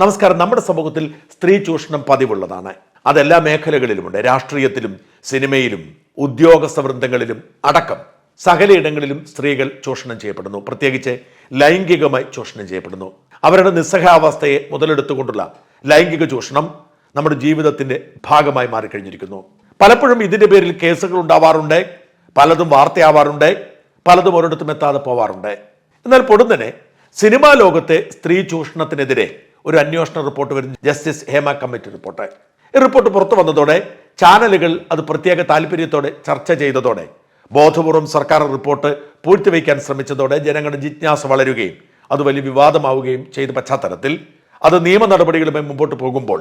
നമസ്കാരം. നമ്മുടെ സമൂഹത്തിൽ സ്ത്രീ ചൂഷണം പതിവുള്ളതാണ്. അതെല്ലാ മേഖലകളിലുമുണ്ട്. രാഷ്ട്രീയത്തിലും സിനിമയിലും ഉദ്യോഗസ്ഥ വൃന്ദങ്ങളിലും അടക്കം. സകലയിടങ്ങളിലും സ്ത്രീകൾ ചൂഷണം ചെയ്യപ്പെടുന്നു. പ്രത്യേകിച്ച് ലൈംഗികമായി ചൂഷണം ചെയ്യപ്പെടുന്നു. അവരുടെ നിസ്സഹാവസ്ഥയെ മുതലെടുത്തുകൊണ്ടുള്ള ലൈംഗിക ചൂഷണം നമ്മുടെ ജീവിതത്തിന്റെ ഭാഗമായി മാറിക്കഴിഞ്ഞിരിക്കുന്നു. പലപ്പോഴും ഇതിന്റെ പേരിൽ കേസുകൾ ഉണ്ടാവാറുണ്ട്. പലതും വാർത്തയാവാറുണ്ട്. പലതും ഒരിടത്തും എത്താതെ പോവാറുണ്ട്. എന്നാൽ പൊടുന്നനെ സിനിമാ ലോകത്തെ സ്ത്രീ ചൂഷണത്തിനെതിരെ ഒരു അന്വേഷണ റിപ്പോർട്ട് വരുന്നു. Justice Hema committee report. ഈ റിപ്പോർട്ട് പുറത്തു വന്നതോടെ ചാനലുകൾ അത് പ്രത്യേക താല്പര്യത്തോടെ ചർച്ച ചെയ്തതോടെ ബോധപൂർവം സർക്കാർ റിപ്പോർട്ട് പൂഴ്ത്തിവെക്കാൻ ശ്രമിച്ചതോടെ ജനങ്ങളുടെ ജിജ്ഞാസ വളരുകയും അത് വലിയ വിവാദമാവുകയും ചെയ്ത പശ്ചാത്തലത്തിൽ അത് നിയമ നടപടികളുമായി മുമ്പോട്ട് പോകുമ്പോൾ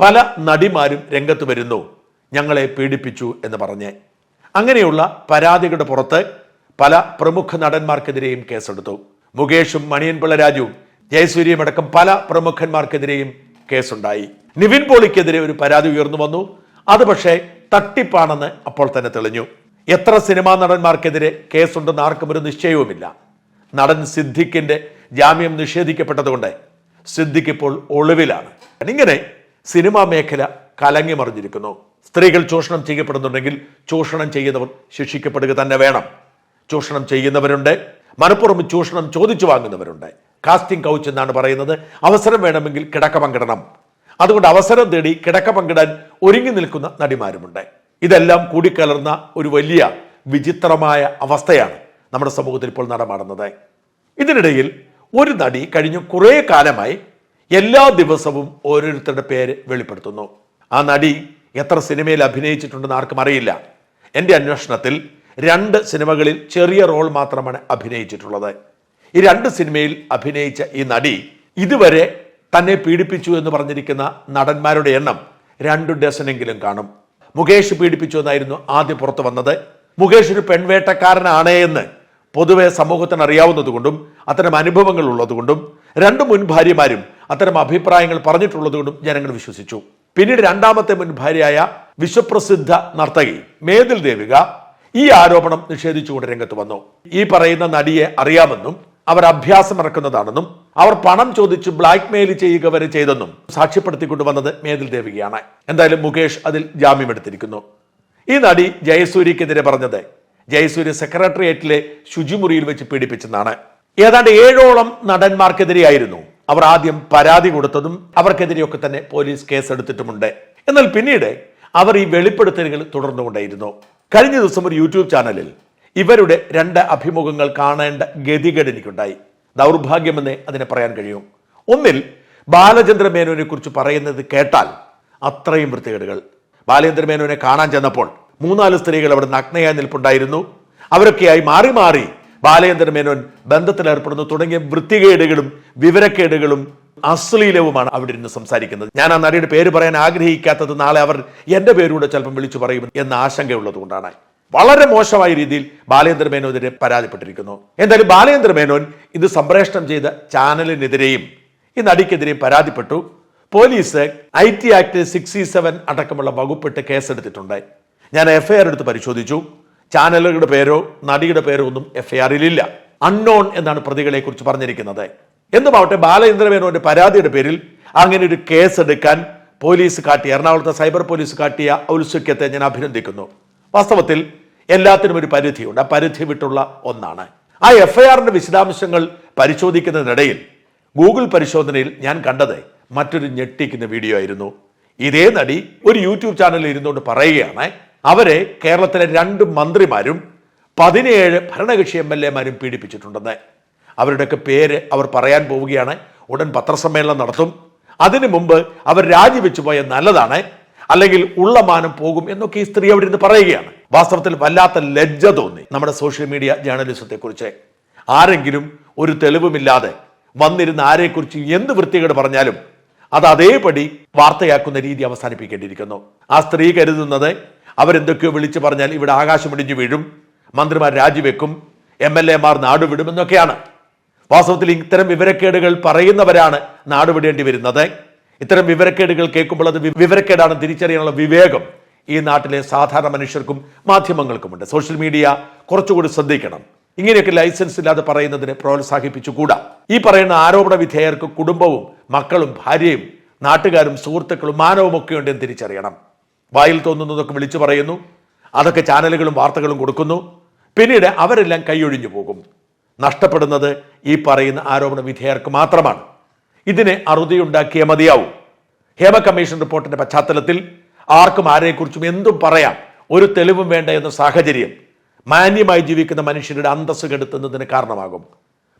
പല നടിമാരും രംഗത്ത് വരുന്നു. ഞങ്ങളെ പീഡിപ്പിച്ചു എന്ന് പറഞ്ഞ്. അങ്ങനെയുള്ള പരാതികളുടെ പുറത്ത് പല പ്രമുഖ നടന്മാർക്കെതിരെയും കേസെടുത്തു. മുകേഷും മണിയൻപിള്ള രാജുവും ജയസൂര്യയും അടക്കം പല പ്രമുഖന്മാർക്കെതിരെയും കേസുണ്ടായി. നിവിൻ പോളിക്കെതിരെ ഒരു പരാതി ഉയർന്നു വന്നു. അത് പക്ഷേ തട്ടിപ്പാണെന്ന് അപ്പോൾ തന്നെ തെളിഞ്ഞു. എത്ര സിനിമാ നടന്മാർക്കെതിരെ കേസുണ്ടെന്ന് ആർക്കും ഒരു നിശ്ചയവുമില്ല. നടൻ സിദ്ദിഖിന്റെ ജാമ്യം നിഷേധിക്കപ്പെട്ടതുകൊണ്ട് സിദ്ദിഖ് ഇപ്പോൾ ഒളിവിലാണ്. ഇങ്ങനെ സിനിമാ മേഖല കലങ്ങി മറിഞ്ഞിരിക്കുന്നു. സ്ത്രീകൾ ചൂഷണം ചെയ്യപ്പെടുന്നുണ്ടെങ്കിൽ ചൂഷണം ചെയ്യുന്നവർ ശിക്ഷിക്കപ്പെടുക തന്നെ വേണം. ചൂഷണം ചെയ്യുന്നവരുണ്ട്. മനഃപൂർവം ചൂഷണം ചോദിച്ചു വാങ്ങുന്നവരുണ്ട്. കാസ്റ്റിംഗ് കൗച്ച് എന്നാണ് പറയുന്നത്. അവസരം വേണമെങ്കിൽ കിടക്ക പങ്കിടണം. അതുകൊണ്ട് അവസരം തേടി കിടക്ക പങ്കിടാൻ ഒരുങ്ങി നിൽക്കുന്ന നടിമാരുമുണ്ട്. ഇതെല്ലാം കൂടിക്കലർന്ന ഒരു വലിയ വിചിത്രമായ അവസ്ഥയാണ് നമ്മുടെ സമൂഹത്തിൽ ഇപ്പോൾ നടമാടുന്നത്. ഇതിനിടയിൽ ഒരു നടി കഴിഞ്ഞ കുറേ കാലമായി എല്ലാ ദിവസവും ഓരോരുത്തരുടെ പേര് വെളിപ്പെടുത്തുന്നു. ആ നടി എത്ര സിനിമയിൽ അഭിനയിച്ചിട്ടുണ്ടെന്ന് ആർക്കും അറിയില്ല. എന്റെ അന്വേഷണത്തിൽ രണ്ട് സിനിമകളിൽ ചെറിയ റോൾ മാത്രമാണ് അഭിനയിച്ചിട്ടുള്ളത്. ഈ രണ്ട് സിനിമയിൽ അഭിനയിച്ച ഈ നടി ഇതുവരെ തന്നെ പീഡിപ്പിച്ചു എന്ന് പറഞ്ഞിരിക്കുന്ന നടന്മാരുടെ എണ്ണം രണ്ടു ഡസനെങ്കിലും കാണും. മുകേഷ് പീഡിപ്പിച്ചു എന്നായിരുന്നു ആദ്യം പുറത്തു വന്നത്. മുകേഷ് ഒരു പെൺവേട്ടക്കാരനാണ് എന്ന് പൊതുവെ സമൂഹത്തിന് അറിയാവുന്നതുകൊണ്ടും അത്തരം അനുഭവങ്ങൾ ഉള്ളതുകൊണ്ടും രണ്ട് മുൻ ഭാര്യമാരും അത്തരം അഭിപ്രായങ്ങൾ പറഞ്ഞിട്ടുള്ളതുകൊണ്ടും ജനങ്ങൾ വിശ്വസിച്ചു. പിന്നീട് രണ്ടാമത്തെ മുൻ ഭാര്യയായ വിശ്വപ്രസിദ്ധ നർത്തകി മേതിൽ ദേവിക ഈ ആരോപണം നിഷേധിച്ചുകൊണ്ട് രംഗത്ത് വന്നു. ഈ പറയുന്ന നടിയെ അറിയാമെന്നും അവർ അഭ്യാസം ഇറക്കുന്നതാണെന്നും അവർ പണം ചോദിച്ച് ബ്ലാക്ക് മെയിൽ ചെയ്യുക വരെ ചെയ്തെന്നും സാക്ഷ്യപ്പെടുത്തിക്കൊണ്ട് വന്നത് മേതിൽ ദേവികയാണ്. എന്തായാലും മുകേഷ് അതിൽ ജാമ്യമെടുത്തിരിക്കുന്നു ഈ നടി ജയസൂര്യക്കെതിരെ പറഞ്ഞത് ജയസൂര്യ സെക്രട്ടേറിയറ്റിലെ ശുചിമുറിയിൽ വെച്ച് പീഡിപ്പിച്ചെന്നാണ്. ഏതാണ്ട് ഏഴോളം നടന്മാർക്കെതിരെയായിരുന്നു അവർ ആദ്യം പരാതി കൊടുത്തതും അവർക്കെതിരെയൊക്കെ തന്നെ പോലീസ് കേസെടുത്തിട്ടുമുണ്ട്. എന്നാൽ പിന്നീട് അവർ ഈ വെളിപ്പെടുത്തലുകൾ തുടർന്നുകൊണ്ടേയിരുന്നു. കഴിഞ്ഞ ദിവസം ഒരു യൂട്യൂബ് ചാനലിൽ ഇവരുടെ രണ്ട് അഭിമുഖങ്ങൾ കാണേണ്ട ഗതികേട് എനിക്കുണ്ടായി. ദൗർഭാഗ്യമെന്നേ അതിനെ പറയാൻ കഴിയും. ഒന്നിൽ ബാലചന്ദ്ര മേനോനെ കുറിച്ച് പറയുന്നത് കേട്ടാൽ അത്രയും വൃത്തികേടുകൾ. ബാലചന്ദ്രമേനോനെ കാണാൻ ചെന്നപ്പോൾ മൂന്നാൽ സ്ത്രീകൾ അവിടെ നഗ്നയായി നിൽപ്പുണ്ടായിരുന്നു. അവരൊക്കെയായി മാറി മാറി ബാലചന്ദ്ര മേനോൻ ബന്ധത്തിലേർപ്പെടുന്നു തുടങ്ങിയ വൃത്തികേടുകളും വിവരക്കേടുകളും അശ്ലീലവുമാണ് അവിടെ ഇരുന്ന് സംസാരിക്കുന്നത്. ഞാൻ ആ നടിയുടെ പേര് പറയാൻ ആഗ്രഹിക്കാത്തത് നാളെ അവർ എന്റെ പേരൂടെ ചിലപ്പം വിളിച്ചു പറയും എന്ന ആശങ്കയുള്ളത് കൊണ്ടാണ് വളരെ മോശമായ രീതിയിൽ ബാലേന്ദ്ര മേനോനെതിരെ പരാതിപ്പെട്ടിരിക്കുന്നു. എന്തായാലും ബാലേന്ദ്ര മേനോൻ ഇത് സംപ്രേഷണം ചെയ്ത ചാനലിനെതിരെയും ഈ നടിക്കെതിരെയും പരാതിപ്പെട്ടു. Police I T act sixty seven അടക്കമുള്ള വകുപ്പിട്ട് കേസെടുത്തിട്ടുണ്ട്. ഞാൻ എഫ്ഐആർ എടുത്ത് പരിശോധിച്ചു. ചാനലുകളുടെ പേരോ നടിയുടെ പേരോ ഒന്നും എഫ്ഐആറിലില്ല അൺനോൺ എന്നാണ് പ്രതികളെ കുറിച്ച് പറഞ്ഞിരിക്കുന്നത്. എന്തുമാവട്ടെ ബാലേന്ദ്ര മേനോന്റെ പരാതിയുടെ പേരിൽ അങ്ങനെ ഒരു കേസ് എടുക്കാൻ പോലീസ് കാട്ടിയ എറണാകുളത്തെ സൈബർ പോലീസ് കാട്ടിയ ഔത്സുക്യത്തെ ഞാൻ അഭിനന്ദിക്കുന്നു. വാസ്തവത്തിൽ എല്ലാത്തിനും ഒരു പരിധിയുണ്ട്. ആ പരിധി വിട്ടുള്ള ഒന്നാണ്. ആ എഫ് ഐ എഫ്ഐആറിന്റെ വിശദാംശങ്ങൾ പരിശോധിക്കുന്നതിനിടയിൽ ഗൂഗിൾ പരിശോധനയിൽ ഞാൻ കണ്ടത് മറ്റൊരു ഞെട്ടിക്കുന്ന വീഡിയോ ആയിരുന്നു. ഇതേ നടി ഒരു യൂട്യൂബ് ചാനലിൽ ഇരുന്നുകൊണ്ട് പറയുകയാണ് അവരെ കേരളത്തിലെ രണ്ട് മന്ത്രിമാരും പതിനേഴ് ഭരണകക്ഷി എം എൽ എമാരും പീഡിപ്പിച്ചിട്ടുണ്ടെന്ന്. അവരുടെയൊക്കെ പേര് അവർ പറയാൻ പോവുകയാണ് ഉടൻ പത്രസമ്മേളനം നടത്തും. അതിനു മുമ്പ് അവർ രാജിവെച്ചു പോയ നല്ലതാണ് അല്ലെങ്കിൽ ഉള്ള മാനം പോകും എന്നൊക്കെ ഈ സ്ത്രീ അവിടെ ഇരുന്ന് പറയുകയാണ്. വാസ്തവത്തിൽ വല്ലാത്ത ലജ്ജ തോന്നി നമ്മുടെ സോഷ്യൽ മീഡിയ ജേർണലിസത്തെ കുറിച്ച് ആരെങ്കിലും ഒരു തെളിവുമില്ലാതെ വന്നിരുന്ന ആരെക്കുറിച്ച് എന്ത് വൃത്തികേട് പറഞ്ഞാലും അത് അതേപടി വാർത്തയാക്കുന്ന രീതി അവസാനിപ്പിക്കേണ്ടിയിരിക്കുന്നു. ആ സ്ത്രീ കരുതുന്നത് അവരെന്തൊക്കെയോ വിളിച്ചു പറഞ്ഞാൽ ഇവിടെ ആകാശം ഇടിഞ്ഞു വീഴും മന്ത്രിമാർ രാജിവെക്കും എം എൽ എമാർ നാടുവിടുമെന്നൊക്കെയാണ് വാസ്തവത്തിൽ ഇത്തരം വിവരക്കേടുകൾ പറയുന്നവരാണ് നാടുവിടേണ്ടി വരുന്നത്. ഇത്തരം വിവരക്കേടുകൾ കേൾക്കുമ്പോൾ അത് വിവരക്കേടാണ് തിരിച്ചറിയാനുള്ള വിവേകം ഈ നാട്ടിലെ സാധാരണ മനുഷ്യർക്കും മാധ്യമങ്ങൾക്കുമുണ്ട്. സോഷ്യൽ മീഡിയ കുറച്ചുകൂടി ശ്രദ്ധിക്കണം. ഇങ്ങനെയൊക്കെ ലൈസൻസ് ഇല്ലാതെ പറയുന്നതിനെ പ്രോത്സാഹിപ്പിച്ചുകൂടാ. ഈ പറയുന്ന ആരോപണ വിധേയർക്ക് കുടുംബവും മക്കളും ഭാര്യയും നാട്ടുകാരും സുഹൃത്തുക്കളും മാനവും ഒക്കെ ഉണ്ടെന്ന് തിരിച്ചറിയണം. വായിൽ തോന്നുന്നതൊക്കെ വിളിച്ചു പറയുന്നു. അതൊക്കെ ചാനലുകളും വാർത്തകളും കൊടുക്കുന്നു. പിന്നീട് അവരെല്ലാം കൈയൊഴിഞ്ഞു പോകും. നഷ്ടപ്പെടുന്നത് ഈ പറയുന്ന ആരോപണ വിധേയർക്ക് മാത്രമാണ്. ഇതിനെ അറുതിയുണ്ടാക്കിയ മതിയാവും. ഹേമ കമ്മീഷൻ റിപ്പോർട്ടിന്റെ പശ്ചാത്തലത്തിൽ ആർക്കും ആരെക്കുറിച്ചും എന്തും പറയാം ഒരു തെളിവും വേണ്ട എന്ന സാഹചര്യം മാന്യമായി ജീവിക്കുന്ന മനുഷ്യരുടെ അന്തസ് കെടുത്തുന്നതിന് കാരണമാകും.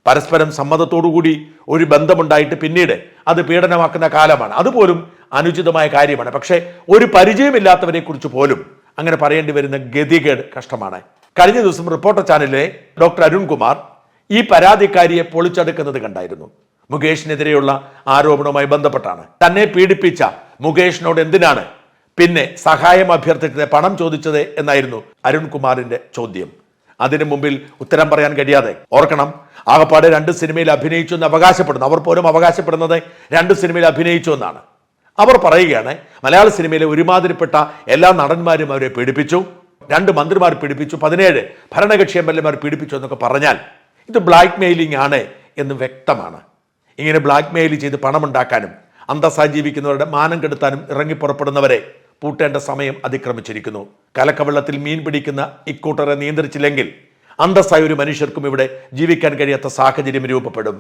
പരസ്പരം സമ്മതത്തോടുകൂടി ഒരു ബന്ധമുണ്ടായിട്ട് പിന്നീട് അത് പീഡനമാക്കുന്ന കാലമാണ്. അതുപോലും അനുചിതമായ കാര്യമാണ്. പക്ഷേ ഒരു പരിചയമില്ലാത്തവരെ കുറിച്ച് പോലും അങ്ങനെ പറയേണ്ടി വരുന്ന ഗതികേട് കഷ്ടമാണ്. കഴിഞ്ഞ ദിവസം റിപ്പോർട്ടർ ചാനലിലെ ഡോക്ടർ അരുൺകുമാർ ഈ പരാതിക്കാരിയെ പൊളിച്ചെടുക്കുന്നത് കണ്ടായിരുന്നു. മുകേഷിനെതിരെയുള്ള ആരോപണവുമായി ബന്ധപ്പെട്ടാണ്. തന്നെ പീഡിപ്പിച്ച മുകേഷിനോട് എന്തിനാണ് പിന്നെ സഹായം അഭ്യർത്ഥിച്ചത് പണം ചോദിച്ചത് എന്നായിരുന്നു അരുൺകുമാറിന്റെ ചോദ്യം. അതിനു മുമ്പിൽ ഉത്തരം പറയാൻ കഴിയാതെ. ഓർക്കണം ആകപ്പാടെ രണ്ട് സിനിമയിൽ അഭിനയിച്ചു എന്ന് അവകാശപ്പെടുന്നു. അവർ പോലും അവകാശപ്പെടുന്നത് രണ്ട് സിനിമയിൽ അഭിനയിച്ചു എന്നാണ്. അവർ പറയുകയാണ് മലയാള സിനിമയിലെ ഒരുമാതിരിപ്പെട്ട എല്ലാ നടന്മാരും അവരെ പീഡിപ്പിച്ചു. രണ്ട് മന്ത്രിമാർ പീഡിപ്പിച്ചു. പതിനേഴ് ഭരണകക്ഷി എം എൽ എമാർ പീഡിപ്പിച്ചു എന്നൊക്കെ പറഞ്ഞാൽ ഇത് ബ്ലാക്ക് മെയിലിംഗ് ആണ് എന്ന് വ്യക്തമാണ്. ഇങ്ങനെ ബ്ലാക്ക് മെയിൽ ചെയ്ത് പണമുണ്ടാക്കാനും അന്തസ്സായി ജീവിക്കുന്നവരുടെ മാനം കെടുത്താനും ഇറങ്ങിപ്പുറപ്പെടുന്നവരെ പൂട്ടേണ്ട സമയം അതിക്രമിച്ചിരിക്കുന്നു. കലക്കവെള്ളത്തിൽ മീൻ പിടിക്കുന്ന ഇക്കൂട്ടറെ നിയന്ത്രിച്ചില്ലെങ്കിൽ അന്തസ്സായ ഒരു മനുഷ്യർക്കും ഇവിടെ ജീവിക്കാൻ കഴിയാത്ത സാഹചര്യം രൂപപ്പെടും.